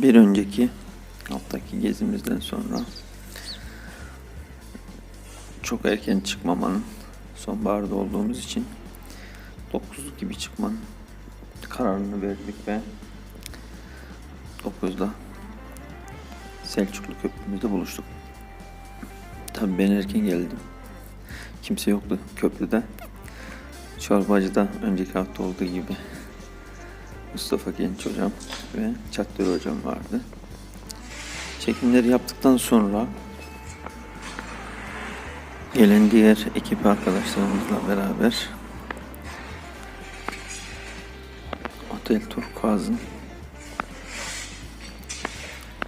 Bir önceki haftaki gezimizden sonra çok erken çıkmamanın sonbaharda olduğumuz için 9 gibi çıkmanın kararını verdik ve 9'da Selçuklu Köprümüzde buluştuk. Tabii ben erken geldim. Kimse yoktu köprüde. Çorbacıda önceki hafta olduğu gibi Mustafa Genç hocam ve Çatdır hocam vardı. Çekimleri yaptıktan sonra gelen diğer ekip arkadaşlarımızla beraber Otel Turkuaz'ın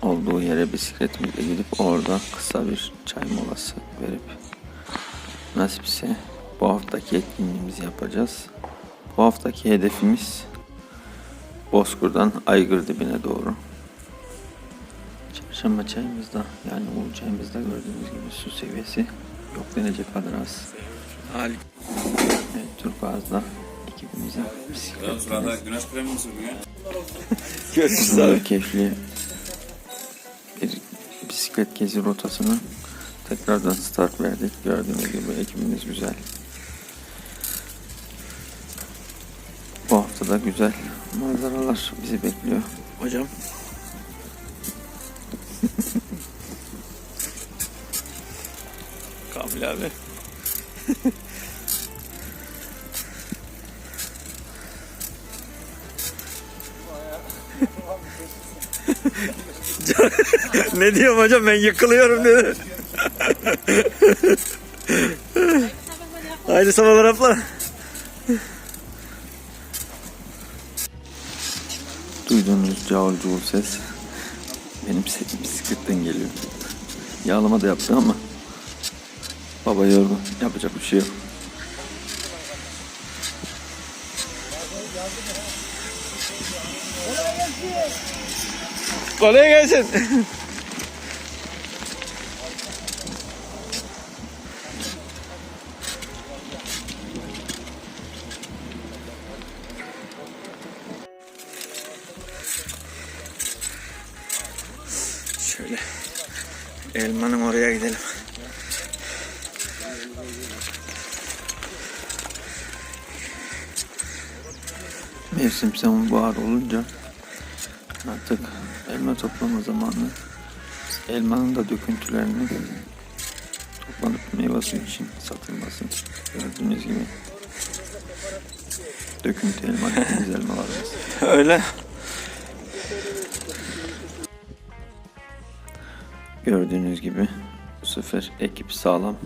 olduğu yere bisikletimizle gidip orada kısa bir çay molası verip nasipse bu haftaki etkinliğimizi yapacağız. Bu haftaki hedefimiz Bozkur'dan Aygır dibine doğru. Çarşamba çayımızda yani ulu çayımızda gördüğünüz gibi su seviyesi yok denecek kadar az. Harika. Evet Turkuaz'da ekibimize Ya bisiklet sırada güneş kremi mi sürüyor? Görüşürüz abi. keyifli bir bisiklet gezi rotasını tekrardan start verdik. Gördüğünüz gibi ekibimiz güzel. Bu hafta da güzel manzaralar bizi bekliyor. Hocam. Kamil abi. ne diyorum hocam ben yıkılıyorum dedi. Haydi sabahlar abla. Duyduğunuz cavul cavul ses benim se- bisikletten geliyor. Yağlama da yaptı ama baba yorgun. Yapacak bir şey yok. Kolay gelsin. Mevsim sonbahar olunca artık elma toplama zamanı. Elmanın da döküntülerinin toplanıp meyve suyu için satılması. Gördüğünüz gibi döküntü elma dediğimiz elmalarımız. Öyle. Gördüğünüz gibi bu sefer ekip sağlam.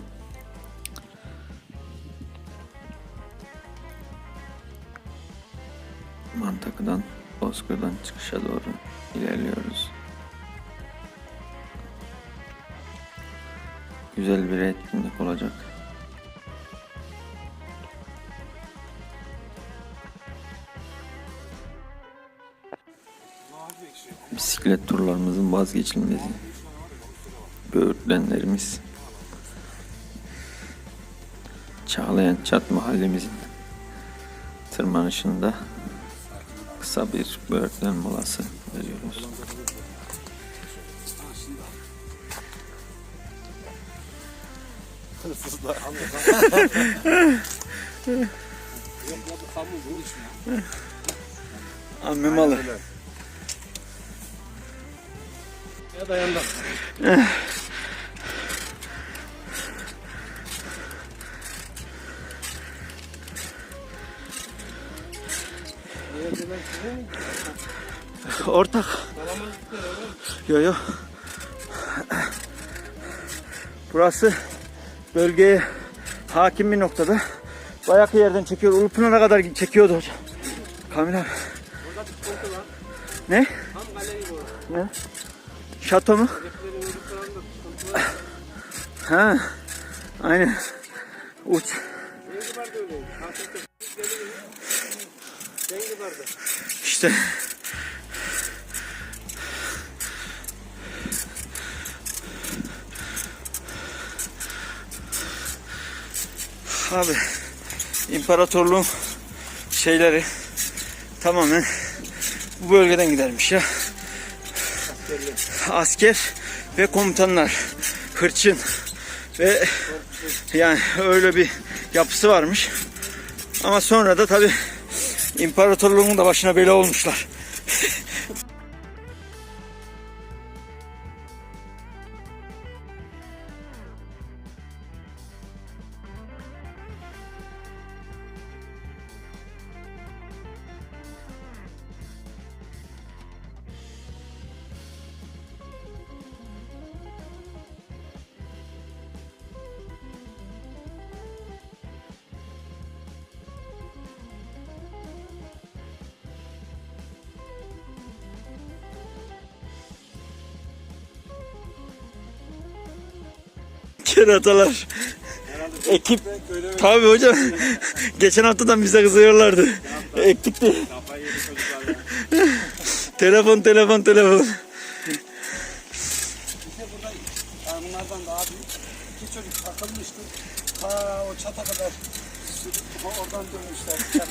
Bisiklet turlarımızın vazgeçilmezi. Böğürtlenlerimiz. Çağlayan Çat mahallemizin tırmanışında kısa bir böğürtlen molası veriyoruz. Amme malı. Ortak. Yo yo. Burası bölgeye hakim bir noktada. Bayağı yerden çekiyor. Ulupınar'a kadar çekiyordu hocam. Kamil abi. Ne? Ne? Şato mu? Ha. Aynen. Uç. İşte. Abi imparatorluğun şeyleri tamamen bu bölgeden gidermiş ya. Asker ve komutanlar. Hırçın ve yani öyle bir yapısı varmış. Ama sonra da tabi imparatorluğun da başına bela olmuşlar. Keratalar. Ekip. Tabii hocam. Geçen haftadan bize kızıyorlardı. Ektik de. telefon telefon telefon. Yani bunlardan daha büyük. İki çocuk takılmıştı. Ta o çata kadar oradan dönmüşler.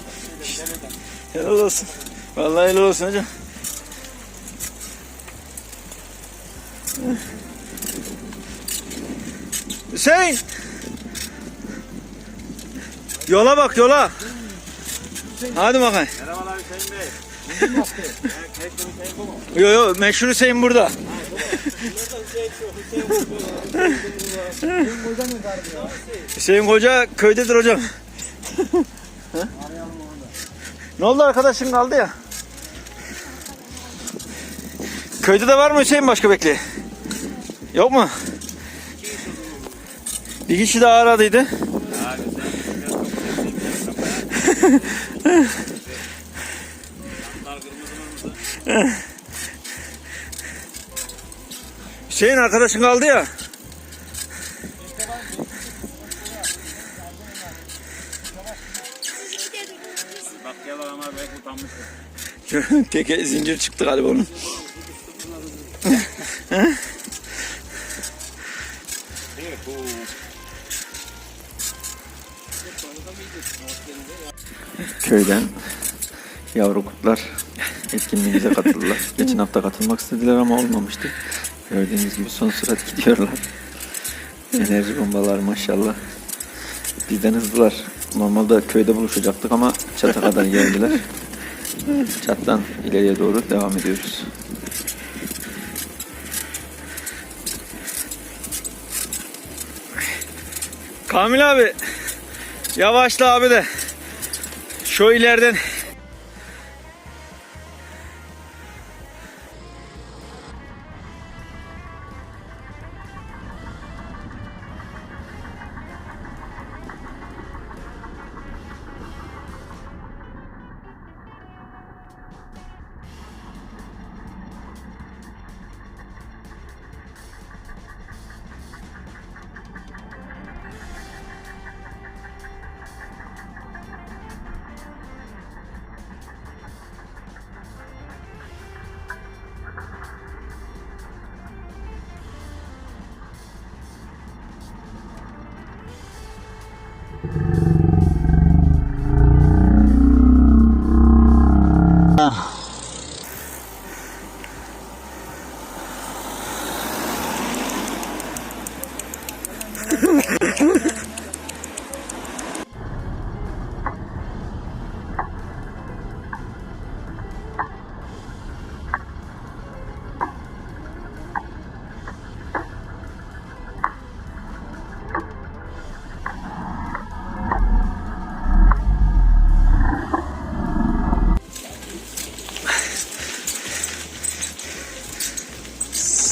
Helal olsun. Vallahi helal olsun hocam. Hüseyin. Yola bak yola. Hadi bakayım. Merhabalar Hüseyin Bey. Yo yo meşhur Hüseyin burada. Koca? Hüseyin Hoca köydedir hocam. ne oldu arkadaşın kaldı ya? Köyde de var mı Hüseyin başka bekli? Yok mu? Bir kişi daha aradıydı. Hüseyin arkadaşın kaldı ya. Teke zincir çıktı galiba onun. Köyden yavru kurtlar etkinliğimize katıldılar. Geçen hafta katılmak istediler ama olmamıştı. Gördüğünüz gibi son sürat gidiyorlar. Enerji bombalar maşallah. Bizden hızlılar. Normalde köyde buluşacaktık ama çata kadar geldiler. Çattan ileriye doğru devam ediyoruz. Kamil abi yavaşla abi de şu ileriden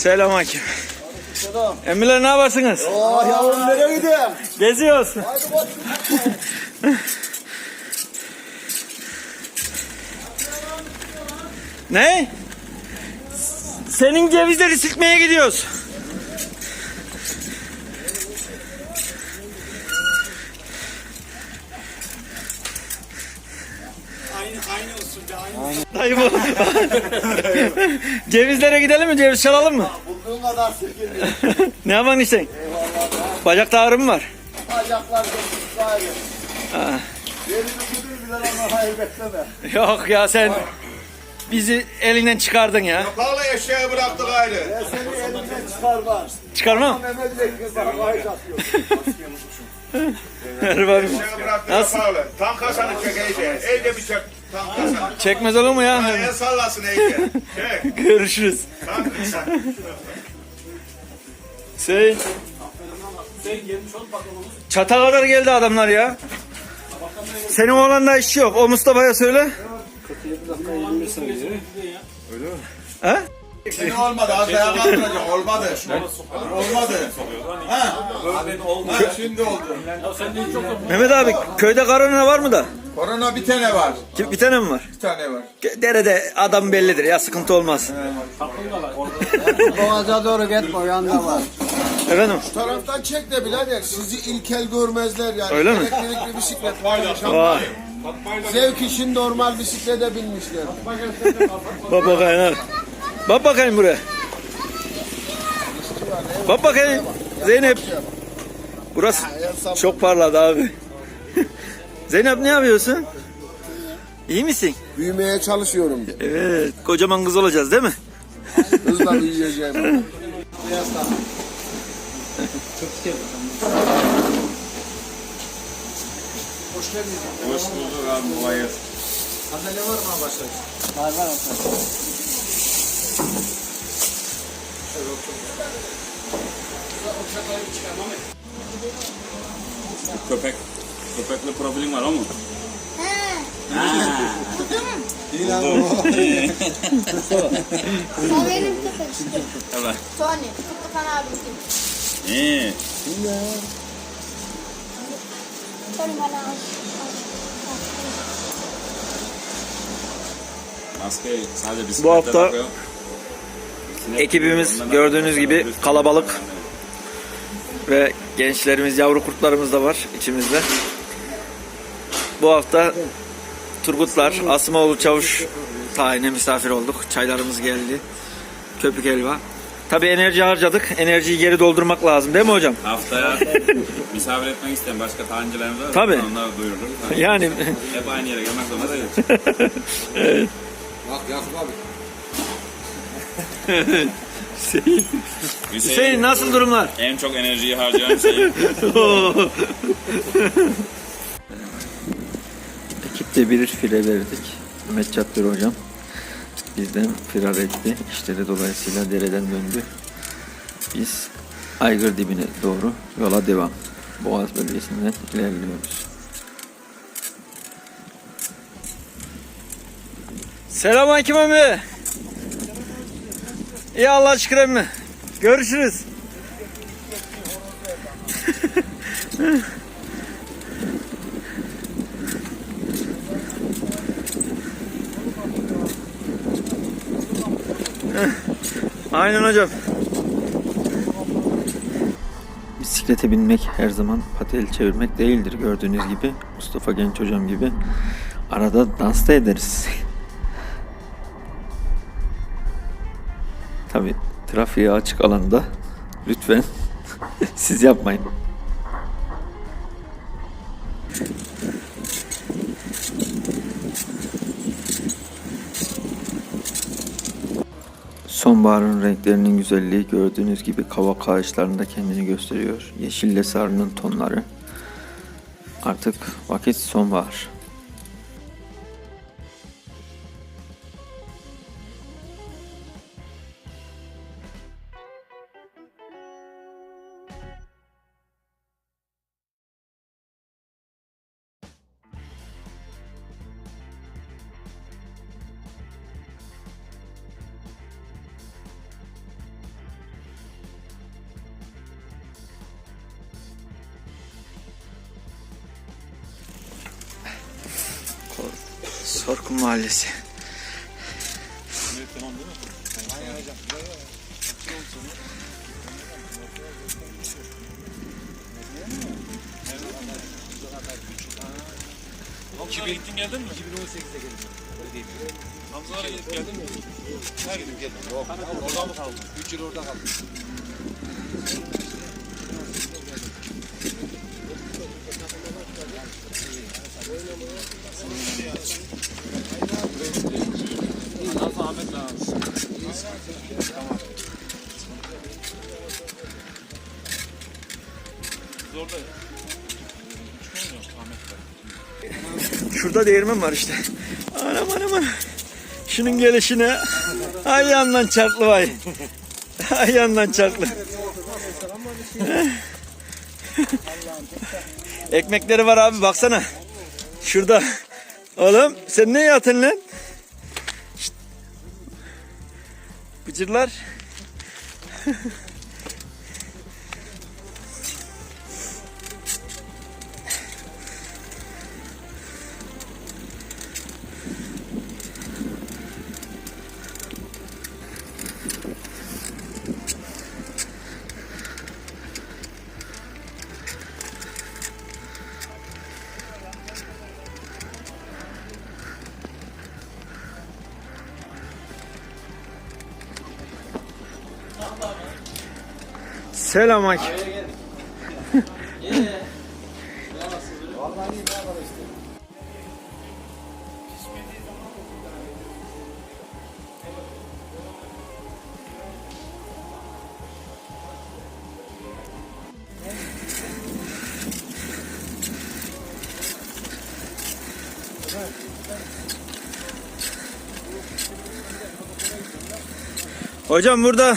Selamünaleyküm. Selam. Emirler ne yaparsınız? Oh yavrum nereye gidiyorsun? Geziyoruz. Haydi. Ne? Senin cevizleri silkmeye gidiyoruz. Aynı aynı. Dayı bu. Cevizlere gidelim mi? Ceviz çalalım mı? Bulduğun kadar sirkeliyor. ne yapan işte? Eyvallah. Bacakta ağrı mı var? Bacaklar geçmiş. Ha. Yerini tutuyor bilen ama hayır bekleme. Yok ya sen bizi elinden çıkardın ya. Pahalı eşeği bıraktık ayrı. Seni elinden çıkarmaz. Çıkarmam. Mehmet Bekir bana vay atıyor. Merhaba bıraktık Nasıl? Tam kasanı çek iyice. İyice bir çek. Çekmez olur mu ya? El sallasın iyice. Çek. Görüşürüz. Tam kısa. Şey. Çata kadar geldi adamlar ya. Senin oğlanda iş yok. O Mustafa'ya söyle. He? Senin olmadı. Az dayak attıracak. Olmadı. Olmadı. Ha? Ha, Şimdi oldu. Mehmet abi köyde korona var mı da? Korona bir tane var. Kim- Bir tane mi var? Bir tane var. Derede adam bellidir ya sıkıntı olmaz. Boğaza doğru gitme o yanda var. Efendim? taraftan çek de birader sizi ilkel görmezler yani. Öyle mi? Elektrikli bisiklet. Vay. Zevk için normal bisiklete binmişler. Bak bakayım. Bak bakayım buraya. Bak bakayım. Zeynep. Burası çok parladı abi. Zeynep ne yapıyorsun? İyi misin? Büyümeye çalışıyorum. Evet. Kocaman kız olacağız değil mi? Hızla büyüyeceğim. Hoş bulduk abi. Kolay gelsin. Var var atar. Köpek. Köpekle problemin var ama. O benim köpek işte. Evet. Tony. Abim. İyi. Tony bana al. Maske sadece bisiklette Bu hafta bakıyor. Ekibimiz gördüğünüz gibi kalabalık ve gençlerimiz, yavru kurtlarımız da var içimizde. Bu hafta Turgutlar, Asımoğlu Çavuş tayine misafir olduk. Çaylarımız geldi. Köpük helva. Tabi enerji harcadık. Enerjiyi geri doldurmak lazım değil mi hocam? Haftaya misafir etmek isteyen başka tahancılarımız var. Tabii. Onları duyururuz. Yani Hep aynı yere gelmek zorunda değil. Bak Yakup abi. Hüseyin, Hüseyin nasıl durumlar? en çok enerjiyi harcayan şey. Ekipte bir fire verdik. Mehmet Çatır hocam bizden firar etti. İşleri dolayısıyla dereden döndü. Biz Aygır dibine doğru yola devam. Boğaz bölgesinden ilerliyoruz. Selamünaleyküm emmi. İyi Allah şükür emmi. Görüşürüz. Aynen hocam. Bisiklete binmek her zaman patel çevirmek değildir gördüğünüz gibi. Mustafa Genç hocam gibi. Arada dans da ederiz. Trafiğe açık alanda lütfen siz yapmayın. Sonbaharın renklerinin güzelliği gördüğünüz gibi kavak ağaçlarında kendini gösteriyor. Yeşille sarının tonları. Artık vakit sonbahar. Korku Mahallesi. Hamza'ya gittin geldin mi? 2018'de geldim. Öyle değil. Hamza'ya gittin geldin mi? Her gün geldim. Yok. Oradan mı kaldın? 3 yıl orada kaldım. Şurada değirmen var işte. Anam anam. Şunun gelişine ay yandan çarklı vay. Ay yandan çarklı. Ekmekleri var abi baksana. Şurada. Oğlum sen ne yatın lan? Bıcırlar. Selam Ak. Hocam burada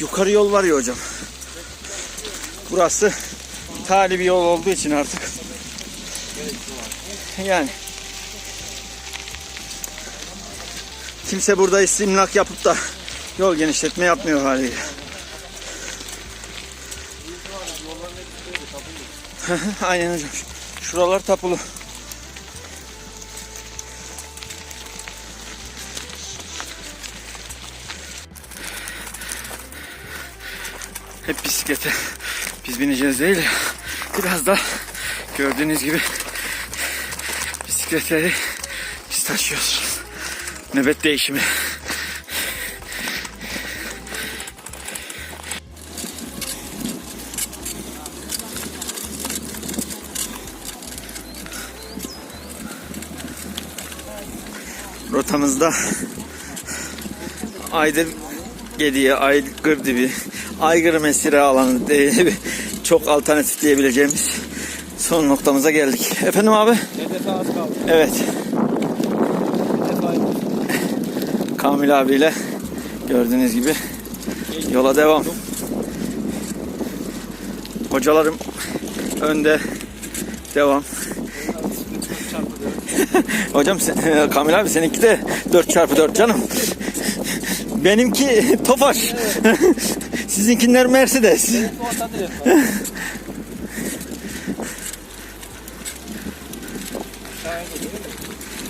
yukarı yol var ya hocam. Burası tali bir yol olduğu için artık. Yani kimse burada istimlak yapıp da yol genişletme yapmıyor haliyle. Aynen hocam. Şuralar tapulu. Hep bisiklete biz bineceğiz değil. Biraz da gördüğünüz gibi bisikletleri biz taşıyoruz. Nöbet değişimi. Rotamızda Aydır Gediye, Aygır dibi, Aygır mesire alanı diye çok alternatif diyebileceğimiz son noktamıza geldik. Efendim abi? Hedefe az kaldı. Evet. Kamil abiyle gördüğünüz gibi yola devam. Hocalarım önde devam. Hocam sen, Kamil abi seninki de 4 çarpı 4 canım. Benimki Tofaş. Sizinkiler Mercedes.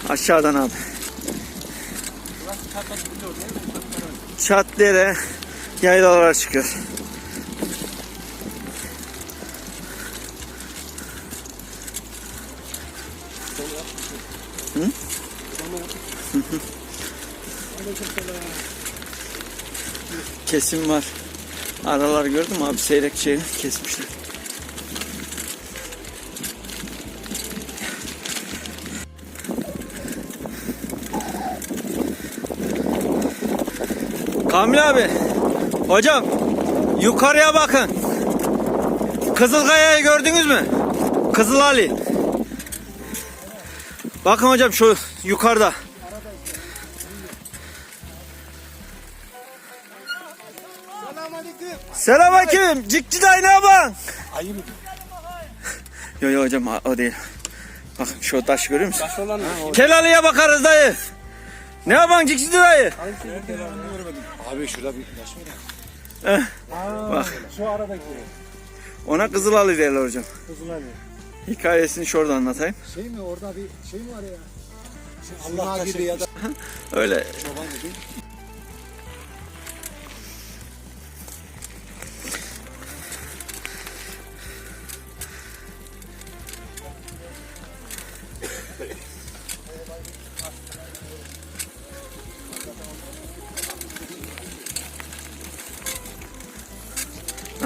Aşağıdan abi. Çatlere yaylalara çıkıyor. Kesim var. Aralar gördüm abi seyrek şey kesmişler. Kamil abi. Hocam yukarıya bakın. Kızılkaya'yı gördünüz mü? Kızıl Ali. Bakın hocam şu yukarıda. Selamünaleyküm. Cikci dayı ne yapan? Ayı mı? Yok yok hocam o- değil. Bak şu taş görüyor musun? Kelali'ye bakarız dayı. Ne yapan Cikci dayı? Abi şurada bir taş var Eh, ya. bak. Şu aradaki. Ona Kızıl Ali derler hocam. Kızıl Ali. Hikayesini şurada anlatayım. Şey mi orada bir şey mi var ya? Allah gibi ya da Öyle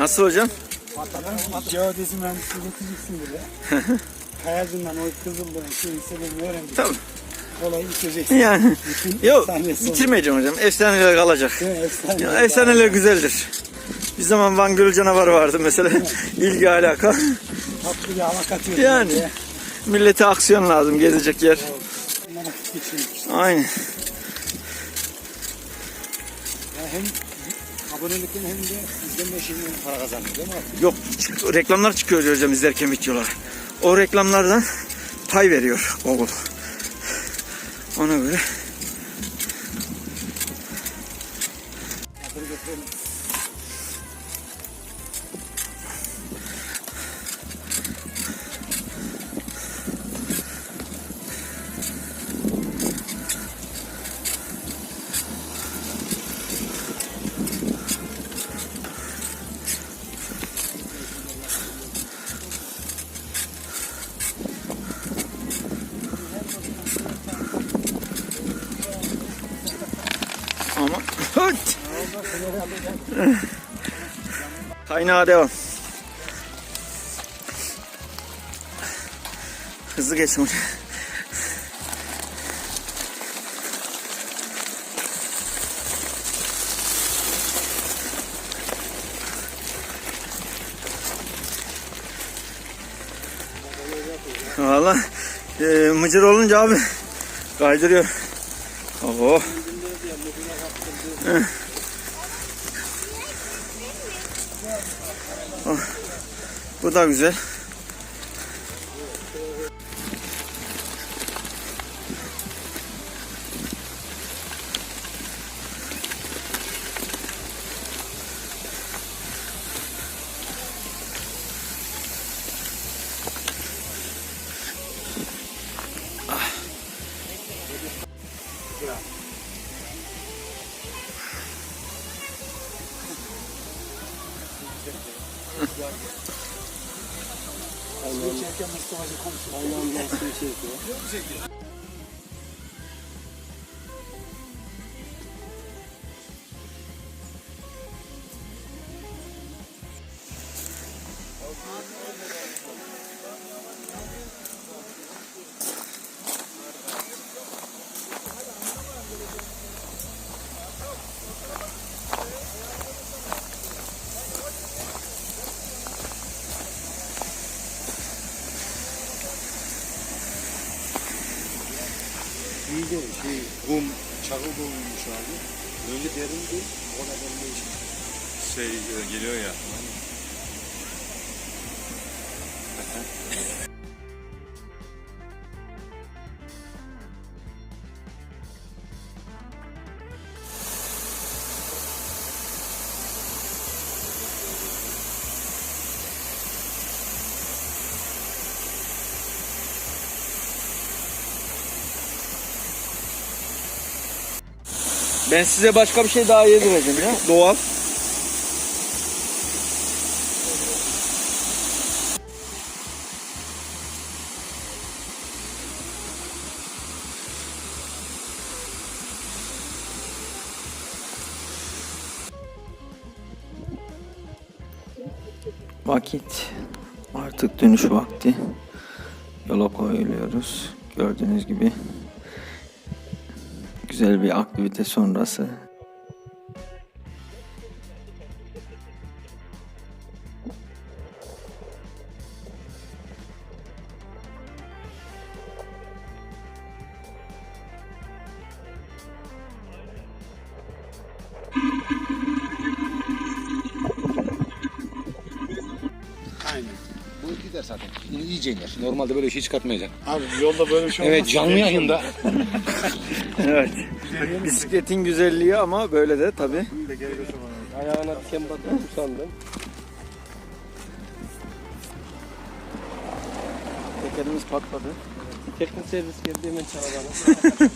nasıl hocam? Geodezi mühendisliği getireceksin buraya. Kayacından o kızıldığın şeyin sebebini öğrendik. Tabii. Olayı bitireceksin. Yani Bütün yok bitirmeyeceğim hocam. Efsaneler kalacak. Değil mi? Efsane. Ya, efsaneler güzeldir. Bir zaman Van Gölü canavarı vardı mesela. İlgi alaka. Tatlı bir katıyor. Yani. buraya. Millete aksiyon lazım gezecek yer. İşte. Aynen. Ya hem abonelikten hem de izlenme şeyinden para kazanıyor değil mi abi? Yok reklamlar çıkıyor hocam izlerken videolar. O reklamlardan pay veriyor Google. Ona göre. Hıt! Kaynağa devam. Hızlı geçsin hocam. Valla e, mıcır olunca abi kaydırıyor. Oho. Bu da güzel. Komşu. Allah'ın lastiği şey yapıyor. İyice şey kum, çakıl dolmuş abi. Önce derindi, o da derin değişik. Şey e, geliyor ya. Ben size başka bir şey daha yedireceğim ya. Doğal. Vakit artık dönüş vakti. Yola koyuluyoruz. Gördüğünüz gibi güzel bir aktivite sonrası. Aynen. Bu gider zaten. Bunu iyice. Normalde böyle bir şey çıkartmayacaksın. Abi yolda böyle bir şey olmaz. Evet canlı yayında. Evet. Bisikletin güzelliği ama böyle de tabi. Ayağına diken batıyor sandım. Tekerimiz patladı. Teknik servis geldi hemen çağıralım.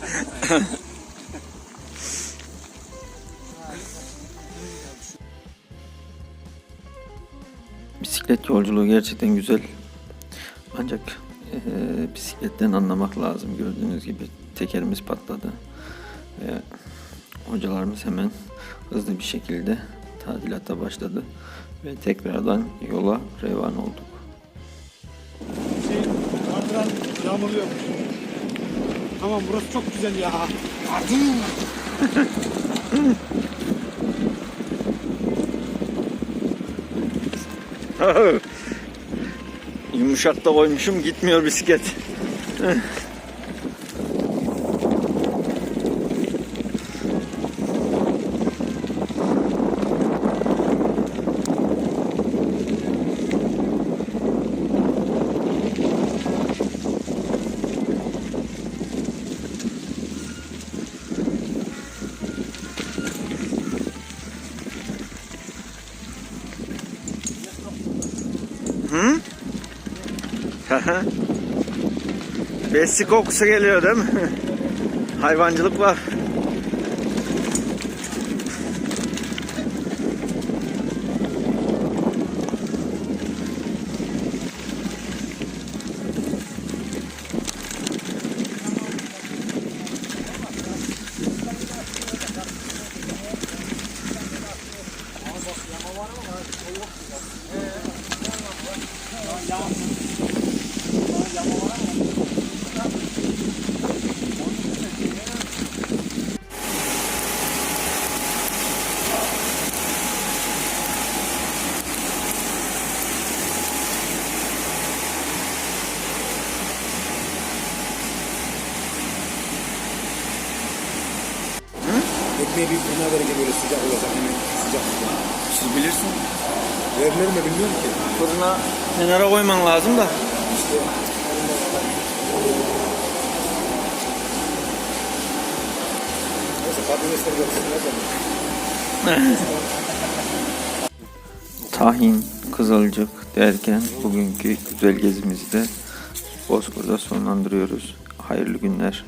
Bisiklet yolculuğu gerçekten güzel. Bisikletten anlamak lazım. Gördüğünüz gibi tekerimiz patladı. Ve hocalarımız hemen hızlı bir şekilde tadilata başladı. Ve tekrardan yola revan olduk. Şey, Ardıran yağmurluyormuş. Tamam burası çok güzel ya. Yumuşak da koymuşum gitmiyor bisiklet. 응? Besi kokusu geliyor değil mi? Hayvancılık var. Ekmeği kenara koyman lazım da. Tahin, Kızılcık derken bugünkü güzel gezimizi de Bozkır'da sonlandırıyoruz. Hayırlı günler.